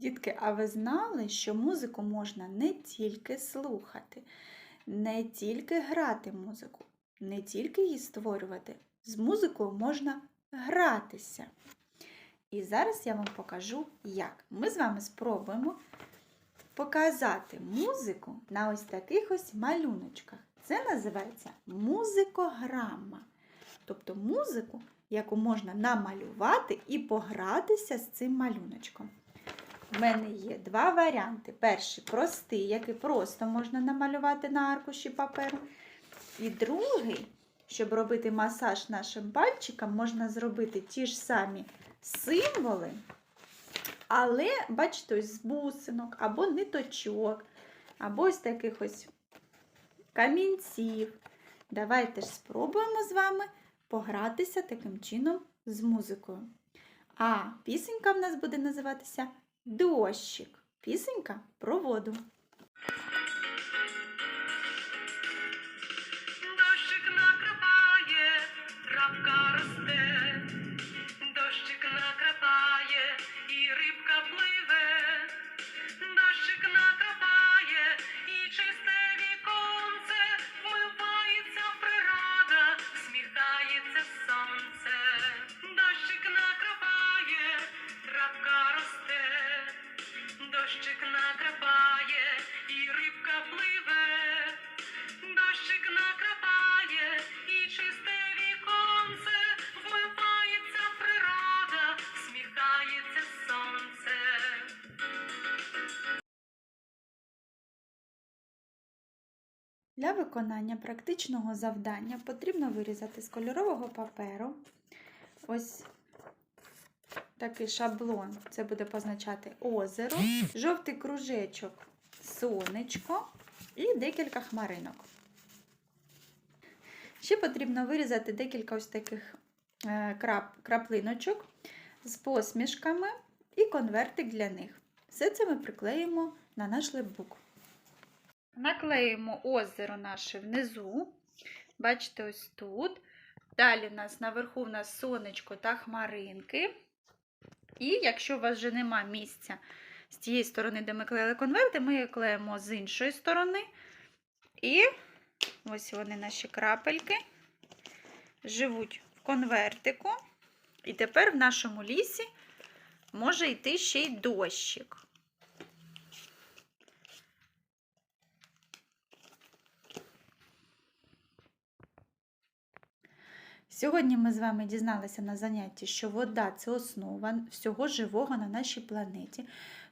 Дітки, а ви знали, що музику можна не тільки слухати, не тільки грати музику, не тільки її створювати. З музикою можна гратися. І зараз я вам покажу, як. Ми з вами спробуємо показати музику на ось таких ось малюночках. Це називається музикограма. Тобто музику, яку можна намалювати і погратися з цим малюночком. У мене є два варіанти. Перший простий, який просто можна намалювати на аркуші паперу. І другий, щоб робити масаж нашим пальчикам, можна зробити ті ж самі символи, але, бачите, ось з бусинок, або ниточок, або ось таких ось камінців. Давайте ж спробуємо з вами погратися таким чином з музикою. А пісенька в нас буде називатися Дощик. Пісенька про воду. Дощик накрапає, і рибка пливе. Дощик накрапає і чисте віконце, вмивається природа, сміхається сонце. Для виконання практичного завдання потрібно вирізати з кольорового паперу ось такий шаблон. Це буде позначати озеро, жовтий кружечок, сонечко і декілька хмаринок. Ще потрібно вирізати декілька ось таких е, крап, краплиночок з посмішками і конвертик для них. Все це ми приклеїмо на наш лепбук. Наклеїмо озеро наше внизу. Бачите, ось тут. Далі у нас наверху у нас сонечко та хмаринки. І якщо у вас вже нема місця з тієї сторони, де ми клеїли конверти, ми клеїмо з іншої сторони. І ось вони наші крапельки живуть в конвертику. І тепер в нашому лісі може йти ще й дощик. Сьогодні ми з вами дізналися на занятті, що вода це основа всього живого на нашій планеті,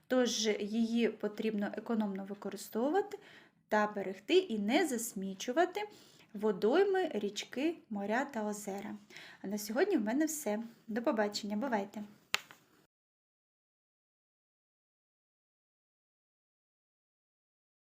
тож її потрібно економно використовувати та берегти і не засмічувати водойми, річки, моря та озера. А на сьогодні в мене все. До побачення, бувайте!